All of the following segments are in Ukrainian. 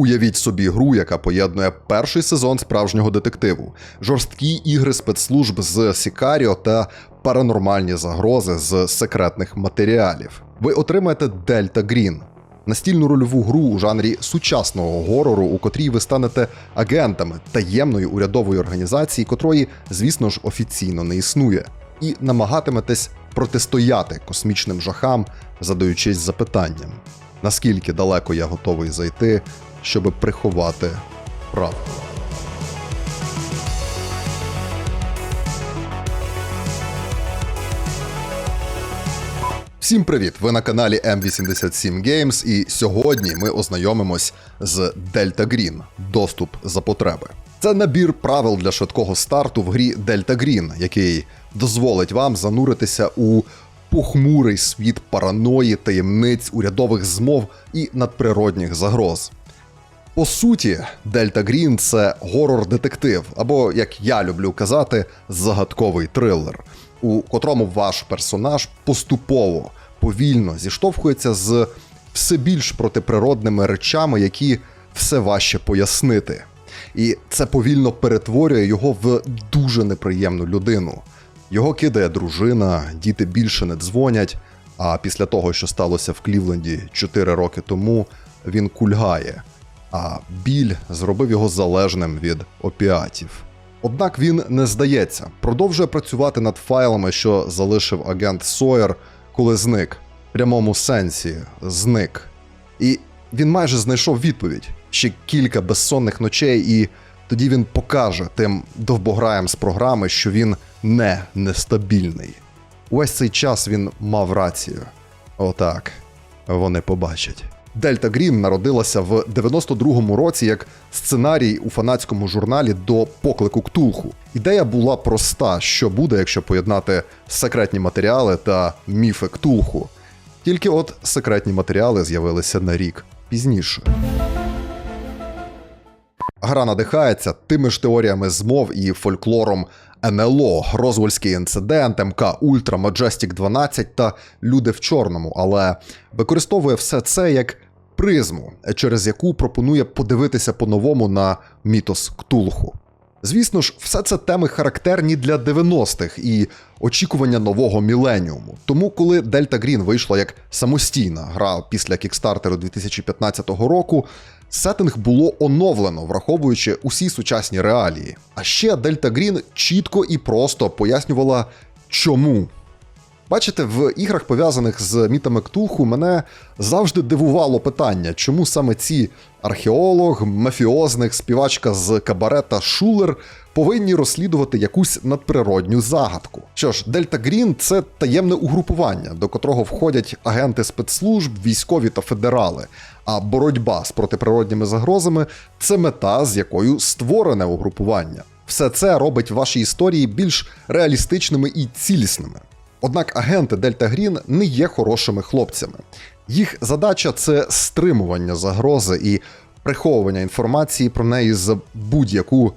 Уявіть собі гру, яка поєднує перший сезон справжнього детективу, жорсткі ігри спецслужб з Сікаріо та паранормальні загрози з секретних матеріалів. Ви отримаєте Дельта Грін. Настільну рольову гру у жанрі сучасного горору, у котрій ви станете агентами таємної урядової організації, котрої, звісно ж, офіційно не існує, і намагатиметесь протистояти космічним жахам, задаючись запитанням, наскільки далеко я готовий зайти, щоб приховати правду. Всім привіт! Ви на каналі M87 Games, і сьогодні ми ознайомимось з Delta Green доступ за потреби. Це набір правил для швидкого старту в грі Delta Green, який дозволить вам зануритися у похмурий світ параної, таємниць, урядових змов і надприродних загроз. По суті, Дельта Грін це горор-детектив, або, як я люблю казати, загадковий трилер, у котрому ваш персонаж поступово, повільно зіштовхується з все більш протиприродними речами, які все важче пояснити. І це повільно перетворює його в дуже неприємну людину. Його кидає дружина, діти більше не дзвонять. А після того, що сталося в Клівленді 4 роки тому, він кульгає а біль зробив його залежним від опіатів. Однак він не здається, продовжує працювати над файлами, що залишив агент Сойер, коли зник, в прямому сенсі зник. І він майже знайшов відповідь ще кілька безсонних ночей, і тоді він покаже тим довбограям з програми, що він не нестабільний. Увесь цей час він мав рацію. Отак, вони побачать. Дельта Грін народилася в 92-му році як сценарій у фанатському журналі до поклику Ктулху. Ідея була проста: що буде, якщо поєднати секретні матеріали та міфи Ктулху. Тільки от секретні матеріали з'явилися на рік пізніше. Гра надихається тими ж теоріями змов і фольклором НЛО, Розвольський інцидент, МК Ультра, Majestic 12 та Люди в чорному, але використовує все це як призму, через яку пропонує подивитися по-новому на мітос Ктулху. Звісно ж, все це теми характерні для 90-х і очікування нового міленіуму. Тому, коли Delta Green вийшла як самостійна гра після кікстартеру 2015 року, сеттинг було оновлено, враховуючи усі сучасні реалії. А ще Delta Green чітко і просто пояснювала, чому. Бачите, в іграх, пов'язаних з мітами Ктулху, мене завжди дивувало питання, чому саме ці археолог, мафіозник, співачка з кабарета Шулер повинні розслідувати якусь надприродню загадку. Що ж, Дельта Грін це таємне угрупування, до котрого входять агенти спецслужб, військові та федерали. А боротьба з протиприродніми загрозами це мета, з якою створене угрупування. Все це робить ваші історії більш реалістичними і цілісними. Однак агенти Дельта Грін не є хорошими хлопцями. Їх задача це стримування загрози і приховування інформації про неї за будь-яку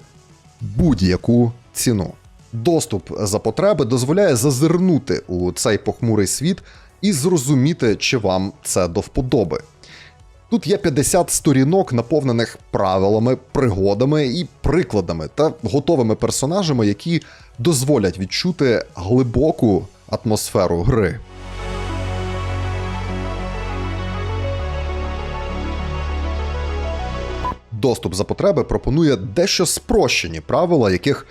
будь-яку ціну. Доступ за потреби дозволяє зазирнути у цей похмурий світ і зрозуміти, чи вам це до вподоби. Тут є 50 сторінок, наповнених правилами, пригодами і прикладами та готовими персонажами, які дозволять відчути глибоку атмосферу гри. Доступ за потреби пропонує дещо спрощені правила, яких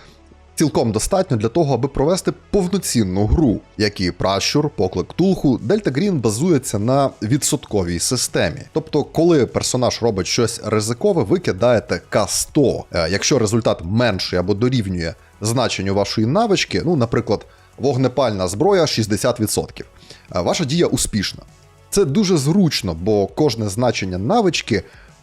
цілком достатньо для того, аби провести повноцінну гру. Як і пращур, поклик Тулху, Дельта Грін базується на відсотковій системі. Тобто, коли персонаж робить щось ризикове, ви кидаєте К100. Е, Якщо результат менший або дорівнює значенню вашої навички, ну, наприклад, вогнепальна зброя 60%. Е, Ваша дія успішна. Це дуже зручно, бо кожне значення навички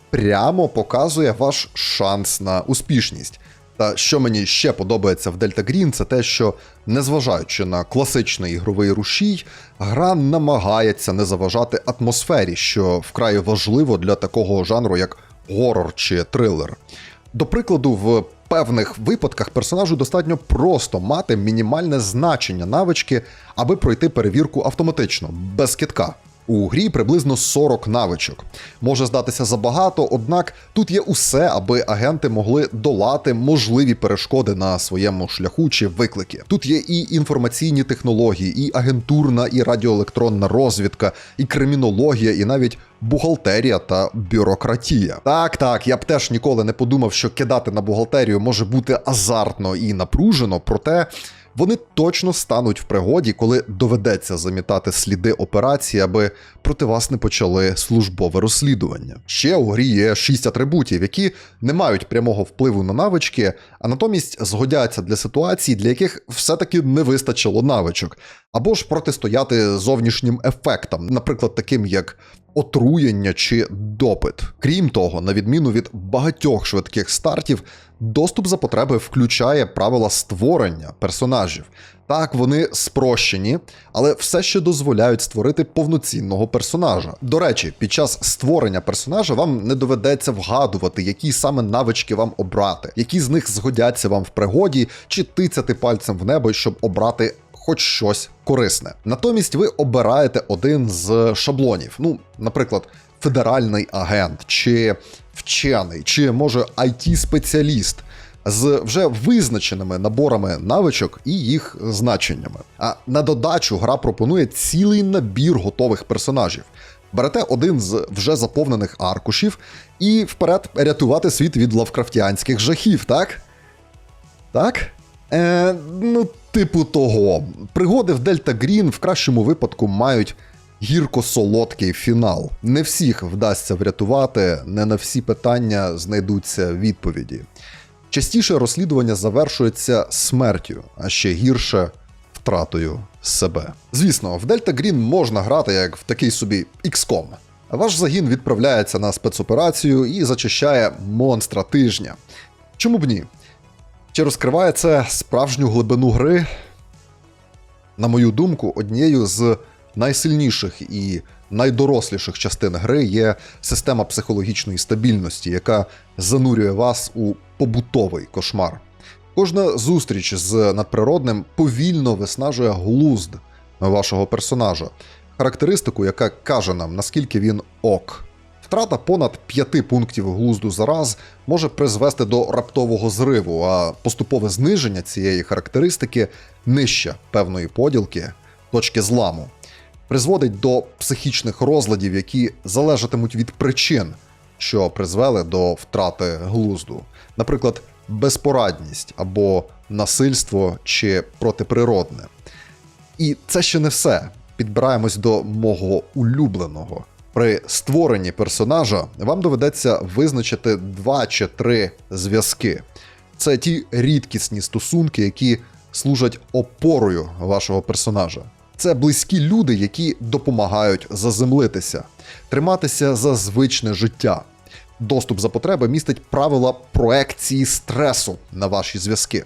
прямо показує ваш шанс на успішність. Та що мені ще подобається в Delta Green, це те, що, незважаючи на класичний ігровий рушій, гра намагається не заважати атмосфері, що вкрай важливо для такого жанру, як горор чи трилер. До прикладу, в певних випадках персонажу достатньо просто мати мінімальне значення навички, аби пройти перевірку автоматично, без китка. У грі приблизно 40 навичок. Може здатися забагато, однак тут є усе, аби агенти могли долати можливі перешкоди на своєму шляху чи виклики. Тут є і інформаційні технології, і агентурна, і радіоелектронна розвідка, і кримінологія, і навіть бухгалтерія та бюрократія. Так, так, я б теж ніколи не подумав, що кидати на бухгалтерію може бути азартно і напружено, проте. Вони точно стануть в пригоді, коли доведеться замітати сліди операції, аби проти вас не почали службове розслідування. Ще у грі є шість атрибутів, які не мають прямого впливу на навички, а натомість згодяться для ситуацій, для яких все-таки не вистачило навичок, або ж протистояти зовнішнім ефектам, наприклад, таким як отруєння чи допит. Крім того, на відміну від багатьох швидких стартів, доступ за потреби включає правила створення персонажів. Так, вони спрощені, але все ще дозволяють створити повноцінного персонажа. До речі, під час створення персонажа вам не доведеться вгадувати, які саме навички вам обрати, які з них згодяться вам в пригоді, чи тицяти пальцем в небо, щоб обрати хоч щось корисне. Натомість ви обираєте один з шаблонів. Ну, наприклад, федеральний агент, чи вчений, чи може it спеціаліст з вже визначеними наборами навичок і їх значеннями. А на додачу гра пропонує цілий набір готових персонажів. Берете один з вже заповнених аркушів і вперед рятувати світ від лавкрафтіанських жахів, так? Так? Е, ну, типу того. Пригоди в Дельта Грін в кращому випадку мають гірко-солодкий фінал. Не всіх вдасться врятувати, не на всі питання знайдуться відповіді. Частіше розслідування завершується смертю, а ще гірше втратою себе. Звісно, в Дельта Грін можна грати як в такий собі XCOM. Ваш загін відправляється на спецоперацію і зачищає монстра тижня. Чому б ні? Чи розкриває це справжню глибину гри? На мою думку, однією з найсильніших і найдоросліших частин гри є система психологічної стабільності, яка занурює вас у побутовий кошмар. Кожна зустріч з надприродним повільно виснажує глузд вашого персонажа, характеристику, яка каже нам, наскільки він ок. Втрата понад п'яти пунктів глузду за раз може призвести до раптового зриву, а поступове зниження цієї характеристики нижче певної поділки, точки зламу, призводить до психічних розладів, які залежатимуть від причин, що призвели до втрати глузду, наприклад, безпорадність або насильство чи протиприродне. І це ще не все. Підбираємось до мого улюбленого. При створенні персонажа вам доведеться визначити два чи три зв'язки. Це ті рідкісні стосунки, які служать опорою вашого персонажа. Це близькі люди, які допомагають заземлитися, триматися за звичне життя. Доступ за потреби містить правила проекції стресу на ваші зв'язки.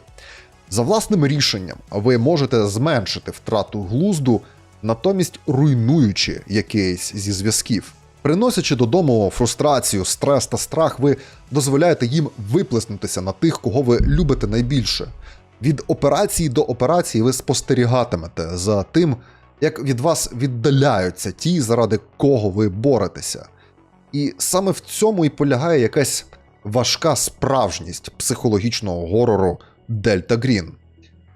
За власним рішенням ви можете зменшити втрату глузду, натомість руйнуючи якийсь зі зв'язків. Приносячи додому фрустрацію, стрес та страх, ви дозволяєте їм виплеснутися на тих, кого ви любите найбільше. Від операції до операції ви спостерігатимете за тим, як від вас віддаляються ті, заради кого ви боретеся. І саме в цьому і полягає якась важка справжність психологічного горору Дельта Грін.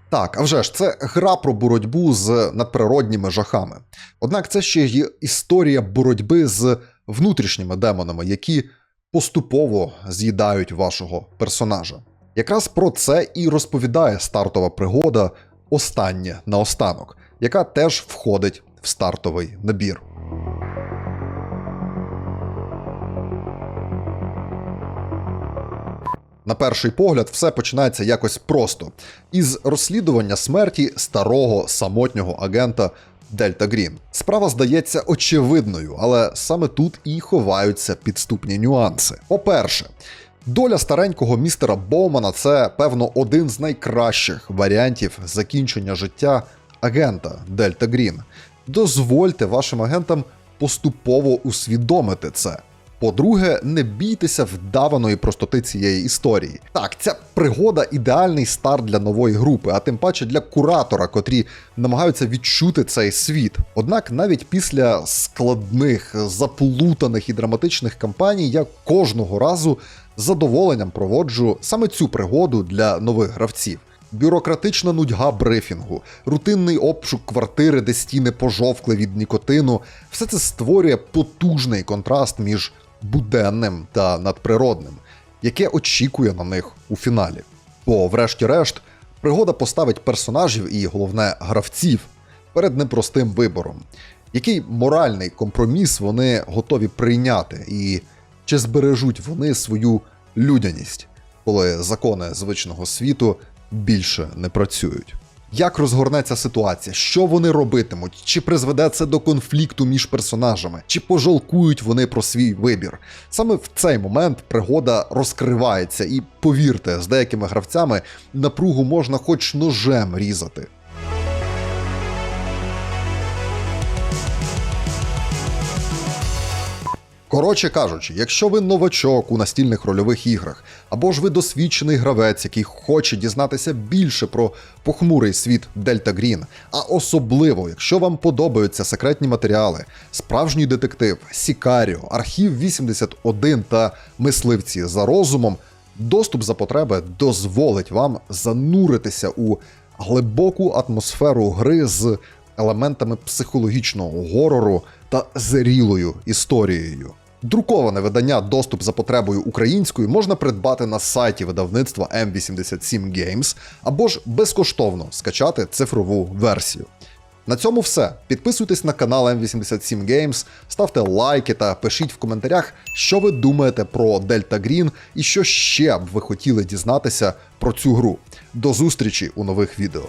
Так, а вже ж, це гра про боротьбу з надприродніми жахами. Однак це ще є історія боротьби з внутрішніми демонами, які поступово з'їдають вашого персонажа. Якраз про це і розповідає стартова пригода Останнє наостанок, яка теж входить в стартовий набір. На перший погляд, все починається якось просто із розслідування смерті старого самотнього агента Дельта Грін. Справа здається очевидною, але саме тут і ховаються підступні нюанси. По-перше, доля старенького містера Боумана це, певно, один з найкращих варіантів закінчення життя агента Дельта Грін. Дозвольте вашим агентам поступово усвідомити це. По-друге, не бійтеся вдаваної простоти цієї історії. Так, ця пригода ідеальний старт для нової групи, а тим паче для куратора, котрі намагаються відчути цей світ. Однак навіть після складних, заплутаних і драматичних кампаній я кожного разу задоволенням проводжу саме цю пригоду для нових гравців. Бюрократична нудьга брифінгу, рутинний обшук квартири, де стіни пожовкли від нікотину, все це створює потужний контраст між буденним та надприродним, яке очікує на них у фіналі. Бо, врешті-решт, пригода поставить персонажів і, головне, гравців перед непростим вибором, який моральний компроміс вони готові прийняти, і чи збережуть вони свою людяність, коли закони звичного світу більше не працюють. Як розгорнеться ситуація? Що вони робитимуть? Чи призведе це до конфлікту між персонажами? Чи пожалкують вони про свій вибір? Саме в цей момент пригода розкривається, і повірте, з деякими гравцями напругу можна хоч ножем різати. Коротше кажучи, якщо ви новачок у настільних рольових іграх, або ж ви досвідчений гравець, який хоче дізнатися більше про похмурий світ Дельта Грін, а особливо, якщо вам подобаються секретні матеріали, справжній детектив, Сікаріо, архів 81 та мисливці за розумом, доступ за потреби дозволить вам зануритися у глибоку атмосферу гри з елементами психологічного горору та зрілою історією. Друковане видання Доступ за потребою українською можна придбати на сайті видавництва M87 Games або ж безкоштовно скачати цифрову версію. На цьому все. Підписуйтесь на канал M87 Games, ставте лайки та пишіть в коментарях, що ви думаєте про Delta Green і що ще б ви хотіли дізнатися про цю гру. До зустрічі у нових відео.